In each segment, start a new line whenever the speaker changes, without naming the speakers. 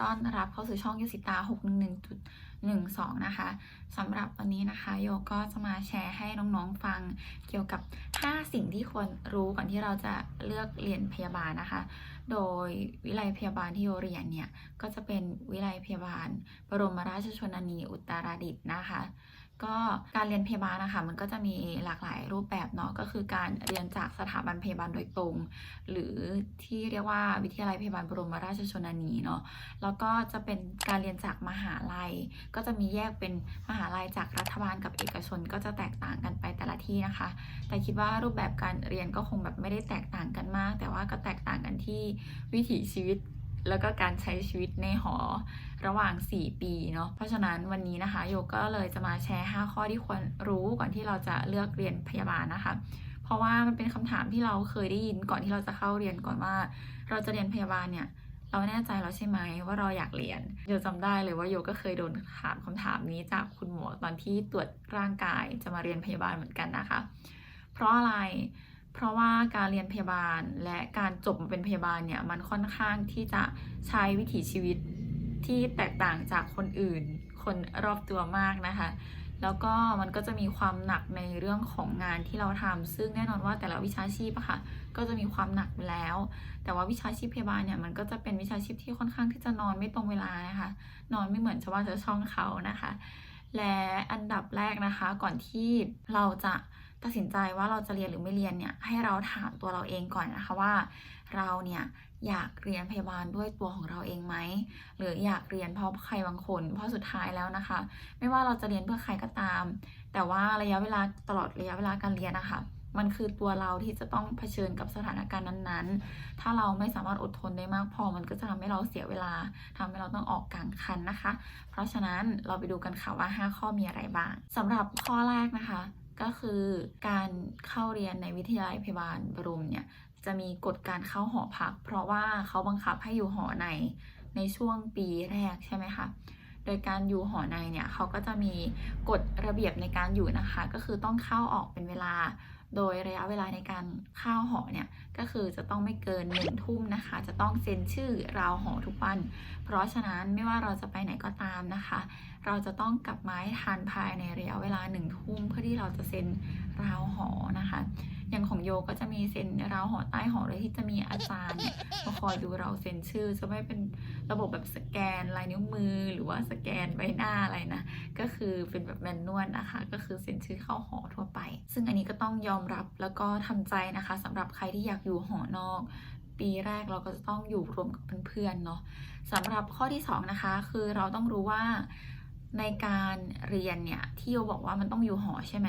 ต้อนรับเข้าสู่ช่องยูสิตา 611.12 นะคะสำหรับวันนี้นะคะ โยก็จะมาแชร์ให้น้องๆฟังเกี่ยวกับ 5 สิ่งที่ควรรู้ก่อนที่เราจะเลือกเรียนพยาบาลนะคะ โดยวิไลพยาบาลที่โยเรียนเนี่ย ก็จะเป็นวิไลพยาบาล บรมราชชนนีอุตรดิตถ์นะคะ ก็การเรียนพยาบาลนะคะมันก็จะมีหลากหลายรูปแบบเนาะก็คือการเรียนจากสถาบันพยาบาลโดยตรง หรือที่เรียกว่าวิทยาลัยพยาบาลบรมราชชนนีเนาะแล้วก็จะเป็นการเรียนจากมหาลัย ก็จะมีแยกเป็นมหาลัยจากรัฐบาลกับเอกชนก็จะแตกต่างกันไปแต่ละที่นะคะ แต่คิดว่ารูปแบบการเรียนก็คงแบบไม่ได้แตกต่างกันมาก แต่ว่าก็แตกต่างกันที่วิถีชีวิต แล้วก็การใช้ชีวิตในหอระหว่าง 4 ปีเนาะเพราะฉะนั้นวันนี้นะคะโยก็เลยจะมาแชร์ 5 ข้อที่ควรรู้ก่อนที่เราจะเลือกเรียนพยาบาลนะคะ เพราะว่ามันเป็นคำถามที่เราเคยได้ยินก่อนที่เราจะเข้าเรียนก่อนว่า เราจะเรียนพยาบาลเนี่ยเราแน่ใจแล้วใช่ไหมว่าเราอยากเรียนโยจำได้เลยว่าโยก็เคยโดนถามคำถามนี้จากคุณหมอตอนที่ตรวจร่างกายจะมาเรียนพยาบาลเหมือนกันนะคะ เพราะอะไร เพราะว่าการเรียนพยาบาลและการจบมาเป็นพยาบาลเนี่ยมันค่อนข้างที่จะใช้วิถีชีวิตที่แตกต่างจากคนอื่น คนรอบตัวมากนะคะ แล้วก็มันก็จะมีความหนักในเรื่องของงานที่เราทำซึ่งแน่นอนว่าแต่ละวิชาชีพอะค่ะ ก็จะมีความหนักแล้ว แต่ว่าวิชาชีพพยาบาลเนี่ยมันก็จะเป็นวิชาชีพที่ค่อนข้างที่จะนอนไม่ตรงเวลานะคะ นอนไม่เหมือนชาวบ้านชาวช่องเขานะคะ และอันดับแรกนะคะ ก่อนที่เราจะ ตัดสินใจว่าเราจะเรียนหรือไม่เรียนเนี่ยให้เราถามตัวเราเองก่อนนะคะว่า เราเนี่ยอยากเรียนพยาบาลด้วยตัวของเราเองไหมหรืออยากเรียนเพราะใครบางคน เพราะสุดท้ายแล้วนะคะ ไม่ว่าเราจะเรียนเพื่อใครก็ตาม แต่ว่าระยะเวลาตลอดระยะเวลาการเรียนนะคะมันคือตัวเราที่จะต้องเผชิญกับสถานการณ์นั้นๆ ถ้าเราไม่สามารถอดทนได้มากพอ มันก็จะทำให้เราเสียเวลาทำให้เราต้องออกกลางคันนะคะ เพราะฉะนั้นเราไปดูกันค่ะว่า 5 ข้อมีอะไรบ้างสำหรับข้อแรกนะคะ ก็คือการเข้าเรียนในวิทยาลัยพยาบาลบรมเนี่ยจะมีกฎการเข้าหอพัก เพราะว่าเขาบังคับให้อยู่หอในในช่วงปีแรกใช่ไหมคะโดยการอยู่หอในเนี่ยเขาก็จะมีกฎระเบียบในการอยู่นะคะ ก็คือต้องเข้าออกเป็นเวลา โดยระยะเวลาในการเข้าหอเนี่ยก็คือจะต้องไม่เกินหนึ่งทุ่มนะคะ จะต้องเซ็นชื่อราวหอทุกวัน เพราะฉะนั้นไม่ว่าเราจะไปไหนก็ตามนะคะ เราจะต้องกลับมาให้ทันภายในระยะเวลาหนึ่งทุ่มเพื่อที่เราจะเซ็นราวหอนะคะ อย่างของโยก็จะมีเซ็นราวหอใต้หอเลยที่จะมีอาจารย์มาคอยดูเราเซ็นชื่อ จะไม่เป็นระบบแบบสแกนลายนิ้วมือหรือว่าสแกนใบหน้าอะไรนะ ก็คือเป็นแบบแมนนวลนะคะ ก็คือเซ็นชื่อเข้าหอทั่วไป ซึ่งอันนี้ก็ต้องยอมรับแล้วก็ทำใจนะคะสำหรับใครที่อยากอยู่หอนอกปีแรกเราก็จะต้องอยู่รวมกับเพื่อนๆเนาะสำหรับข้อที่สองนะคะ คือเราต้องรู้ว่า ในการเรียนเนี่ยที่โยบอกว่ามันต้องอยู่หอใช่ไหม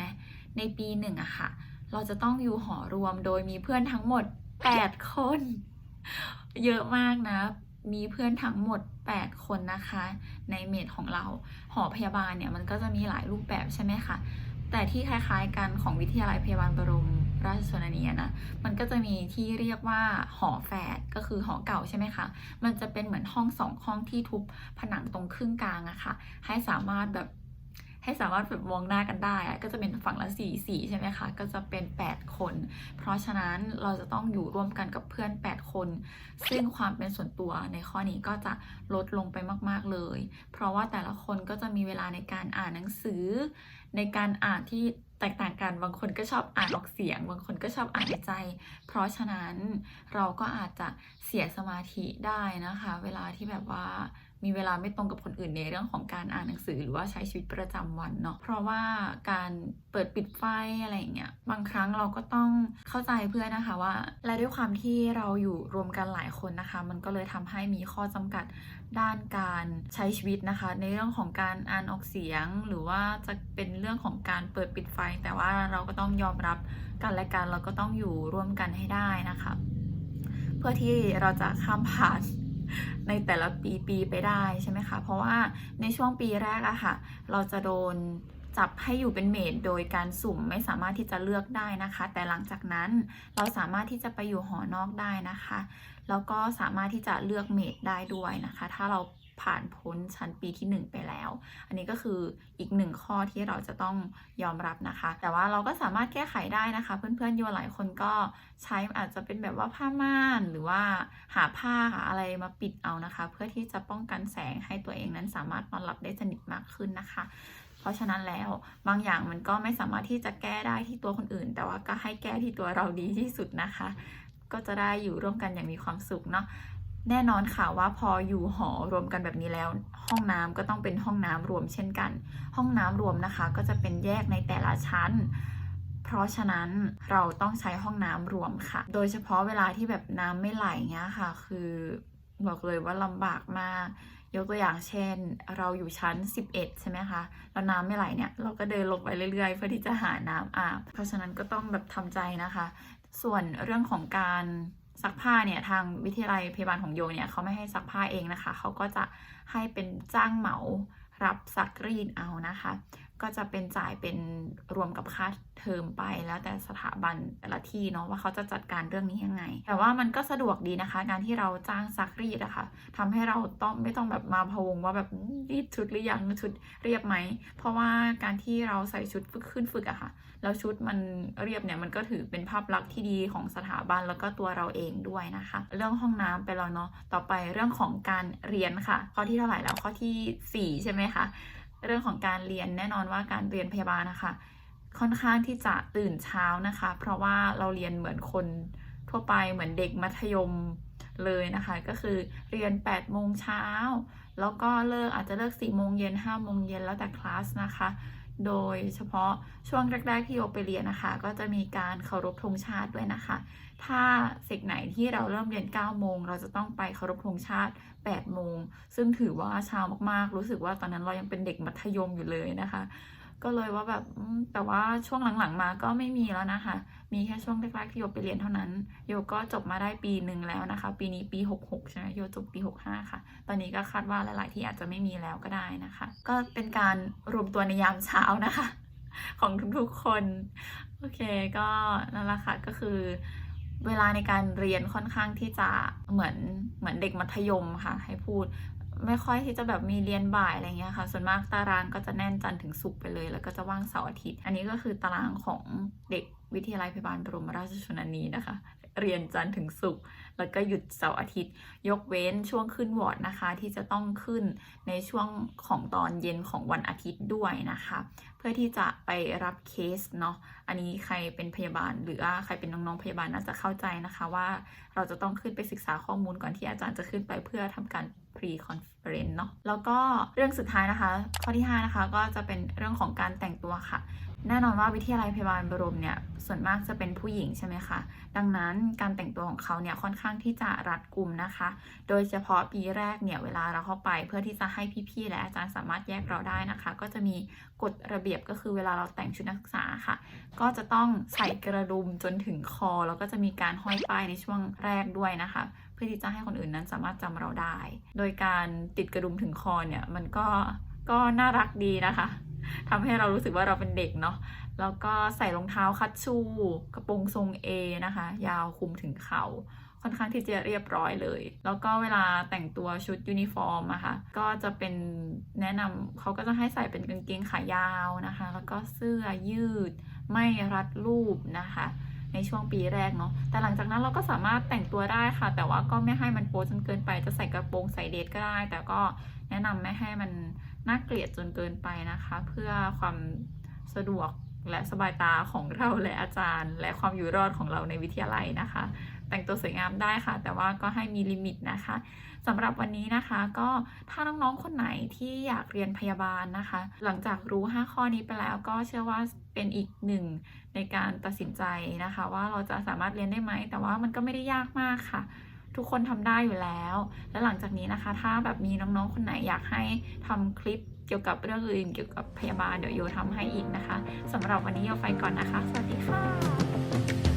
ในปีหนึ่งอะค่ะ เราจะต้องอยู่หอรวมโดยมีเพื่อนทั้งหมด 8 คน เยอะมากนะ มีเพื่อนทั้งหมด 8 คนนะคะ ในเมดของเราหอพยาบาลเนี่ยมันก็จะมีหลายรูปแบบใช่ไหมคะแต่ที่คล้ายๆกันของวิทยาลัยพยาบาลบรม ราชชนนีอะนะ มันก็จะมีที่เรียกว่าหอแฝดก็คือหอเก่าใช่ไหมคะ มันจะเป็นเหมือนห้องสองห้องที่ทุบผนังตรงครึ่งกลางอะค่ะ ให้สามารถแบบให้สามารถแบบมองหน้ากันได้อะก็จะเป็นฝั่งละสี่สี่ใช่ไหมคะ ก็จะเป็น 8 คน เพราะฉะนั้นเราจะต้องอยู่ร่วมกันกับเพื่อน 8 คน ซึ่งความเป็นส่วนตัวในข้อนี้ก็จะลดลงไปมาก ๆเลย เพราะว่าแต่ละคนก็จะมีเวลาในการอ่านหนังสือ ในการอ่านที่ แตกต่างกันบางคนก็ชอบอ่านออกเสียง บางคนก็ชอบอ่านในใจ เพราะฉะนั้นเราก็อาจจะเสียสมาธิได้นะคะ เวลาที่แบบว่า มีเวลาไม่ตรงกับคนอื่นในเรื่องของการอ่านหนังสือหรือว่าใช้ชีวิตประจำวันเนาะเพราะว่าการเปิดปิดไฟอะไรอย่างเงี้ยบางครั้งเราก็ต้องเข้าใจเพื่อนนะคะว่า และด้วยความที่เราอยู่รวมกันหลายคนนะคะ มันก็เลยทำให้มีข้อจำกัดด้านการใช้ชีวิตนะคะ ในเรื่องของการอ่านออกเสียง หรือว่าจะเป็นเรื่องของการเปิดปิดไฟ แต่ว่าเราก็ต้องยอมรับกันและกันเราก็ต้องอยู่ร่วมกันให้ได้นะคะ เพื่อที่เราจะข้ามผ่าน ในแต่ละปีปีไปได้ใช่ไหมคะ เพราะว่าในช่วงปีแรกอะค่ะ เราจะโดนจับให้อยู่เป็นเมดโดยการสุ่มไม่สามารถที่จะเลือกได้นะคะ แต่หลังจากนั้นเราสามารถที่จะไปอยู่หอนอกได้นะคะ แล้วก็สามารถที่จะเลือกเมดได้ด้วยนะคะ ถ้าเรา ผ่านพ้นชั้นปีที่ 1 ไปแล้ว อันนี้ก็คืออีกหนึ่งข้อที่เราจะต้องยอมรับนะคะ แต่ว่าเราก็สามารถแก้ไขได้นะคะ เพื่อนๆโยหลายคนก็ใช้อาจจะเป็นแบบว่าผ้าม่านหรือว่าหาผ้าหาอะไรมาปิดเอานะคะ เพื่อที่จะป้องกันแสงให้ตัวเองนั้นสามารถนอนหลับได้สนิทมากขึ้นนะคะเพราะฉะนั้นแล้วบางอย่างมันก็ไม่สามารถที่จะแก้ได้ที่ตัวคนอื่น แต่ว่าก็ให้แก้ที่ตัวเราดีที่สุดนะคะ ก็จะได้อยู่ร่วมกันอย่างมีความสุขเนาะ แน่นอนค่ะว่าพออยู่หอรวมกันแบบนี้แล้ว ห้องน้ำก็ต้องเป็นห้องน้ำรวมเช่นกัน ห้องน้ำรวมนะคะ ก็จะเป็นแยกในแต่ละชั้น เพราะฉะนั้นเราต้องใช้ห้องน้ำรวมค่ะ โดยเฉพาะเวลาที่แบบน้ำไม่ไหลเงี้ยค่ะ คือบอกเลยว่าลำบากมาก ยกตัวอย่างเช่น เราอยู่ชั้น 11 ใช่ไหมคะ แล้วน้ำไม่ไหลเนี่ย เราก็เดินลงไปเรื่อยๆ เพื่อที่จะหาน้ำอาบ เพราะฉะนั้นก็ต้องแบบทำใจนะคะ ส่วนเรื่องของการ ซักผ้าเนี่ยทางวิทยาลัยพยาบาลของโยเนี่ยเขาไม่ให้ซักผ้าเองนะคะ เขาก็จะให้เป็นจ้างเหมารับซักรีดเอานะคะ ก็จะเป็นจ่ายเป็นรวมกับค่าเทอมไป แล้วแต่สถาบันแต่ละที่เนาะว่าเขาจะจัดการเรื่องนี้ยังไง แต่ว่ามันก็สะดวกดีนะคะ การที่เราจ้างซักรีดอะคะ่ะทำให้เราต้องไม่ต้องแบบมาพะวงว่าแบบรีดชุดหรือยังชุดเรียบไหม เพราะว่าการที่เราใส่ชุดฝึกขึ้นฝึกอะค่ะ แล้วชุดมันเรียบเนี่ยมันก็ถือเป็นภาพลักษณ์ที่ดีของสถาบันแล้วก็ตัวเราเองด้วยนะคะ เรื่องห้องน้ำไปแล้วเนาะต่อไปเรื่องของการเรียนค่ะ ข้อที่เท่าไหร่แล้วข้อที่ 4 ใช่ไหมคะ เรื่องของการเรียนแน่นอนว่าการเรียนพยาบาลนะคะ ค่อนข้างที่จะตื่นเช้านะคะ เพราะว่าเราเรียนเหมือนคนทั่วไปเหมือนเด็กมัธยมเลยนะคะ ก็คือเรียน 8 โมงเช้า แล้วก็เลิกอาจจะเลิก 4 โมงเย็น 5 โมงเย็นแล้วแต่คลาสนะคะ โดยเฉพาะช่วงแรก ๆ ที่โยไปเรียนนะคะ ก็จะมีการเคารพธงชาติด้วยนะคะ ถ้าสิกไหนที่เราเริ่มเรียน 9 โมง เราจะต้องไปเคารพธงชาติ 8 โมง ซึ่งถือว่าเช้ามากๆ รู้สึกว่าตอนนั้นเรายังเป็นเด็กมัธยมอยู่เลยนะคะ ก็เลยว่าแบบแต่ว่าช่วงหลังๆมาก็ไม่มีแล้วนะคะ มีแค่ช่วงแรกๆที่โยไปเรียนเท่านั้น โยก็จบมาได้ปีหนึ่งแล้วนะคะ ปีนี้ปี 66 ใช่ไหมโยจบปี 65 ค่ะ ตอนนี้ก็คาดว่าหลายๆที่อาจจะไม่มีแล้วก็ได้นะคะ ก็เป็นการรวมตัวในยามเช้านะคะ ของทุกๆคน โอเคก็นั่นแหละค่ะก็คือเวลาในการเรียนค่อนข้างที่จะเหมือนเหมือนเด็กมัธยมค่ะ ให้พูด ไม่ค่อยที่จะแบบมีเรียนบ่ายอะไรเงี้ยค่ะ ส่วนมากตารางก็จะแน่นจันทร์ถึงศุกร์ไปเลย แล้วก็จะว่างเสาร์อาทิตย์ อันนี้ก็คือตารางของเด็กวิทยาลัยพยาบาลบรมราชชนนีนะคะ เรียนจันทร์ถึงศุกร์แล้วก็หยุดเสาร์อาทิตย์ ยกเว้นช่วงขึ้นวอร์ดนะคะ ที่จะต้องขึ้นในช่วงของตอนเย็นของวันอาทิตย์ด้วยนะคะ เพื่อที่จะไปรับเคสเนาะอันนี้ใครเป็นพยาบาล หรือว่าใครเป็นน้องๆพยาบาลน่าจะเข้าใจนะคะว่าเราจะต้องขึ้นไปศึกษาข้อมูลก่อนที่อาจารย์จะขึ้นไปเพื่อทำการ pre conference เนาะแล้วก็เรื่องสุดท้ายนะคะ ข้อที่ 5 นะคะ ก็จะเป็นเรื่องของการแต่งตัวค่ะ แน่นอนว่าวิทยาลัยพยาบาลบรมเนี่ยส่วนมากจะเป็นผู้หญิงใช่ไหมคะดังนั้นการแต่งตัวของเขาเนี่ยค่อนข้างที่จะรัดกุมนะคะ โดยเฉพาะปีแรกเนี่ยเวลาเราเข้าไปเพื่อที่จะให้พี่ๆและอาจารย์สามารถแยกเราได้นะคะ ก็จะมีกฎระเบียบก็คือเวลาเราแต่งชุดนักศึกษาค่ะ ก็จะต้องใส่กระดุมจนถึงคอ แล้วก็จะมีการห้อยป้ายในช่วงแรกด้วยนะคะ เพื่อที่จะให้คนอื่นนั้นสามารถจำเราได้ โดยการติดกระดุมถึงคอเนี่ยมันก็ก็น่ารักดีนะคะทำให้เรารู้สึกว่าเราเป็นเด็กเนาะแล้วก็ใส่รองเท้าคัตชู กระโปรงทรง A นะคะ ยาวคุมถึงเขา่าค่อนข้างที่จะเรียบร้อยเลย แล้วก็เวลาแต่งตัวชุดยูนิฟอร์มอะคะ่ะก็จะเป็นแนะนำเขาก็จะให้ใส่เป็นกางเกงขายาวนะคะ แล้วก็เสื้อยืด ไม่รัดรูปนะคะ ในช่วงปีแรกเนาะแต่หลังจากนั้นเราก็สามารถแต่งตัวได้ค่ะ แต่ว่าก็ไม่ให้มันโป๊จนเกินไป จะใส่กระโปรงใส่เดทก็ได้ แต่ก็แนะนำไม่ให้มันน่าเกลียดจนเกินไปนะคะ เพื่อความสะดวกและสบายตาของเราและอาจารย์ และความอยู่รอดของเราในวิทยาลัยนะคะ แต่งตัวสวยงามได้ค่ะ แต่ว่าก็ให้มีลิมิตนะคะสำหรับวันนี้นะคะก็ถ้าน้องๆคนไหนที่อยากเรียนพยาบาลนะคะ หลังจากรู้ 5 ข้อนี้ไปแล้วก็เชื่อว่าเป็นอีกหนึ่งในการตัดสินใจนะคะ ว่าเราจะสามารถเรียนได้ไหม แต่ว่ามันก็ไม่ได้ยากมากค่ะ ทุกคนทำได้อยู่แล้ว และหลังจากนี้นะคะ ถ้าแบบมีน้องๆคนไหนอยากให้ทำคลิปเกี่ยวกับเรื่องอื่นเกี่ยวกับพยาบาลเดี๋ยวโยทำให้อีกนะคะสำหรับวันนี้โยไปก่อนนะคะ สวัสดีค่ะ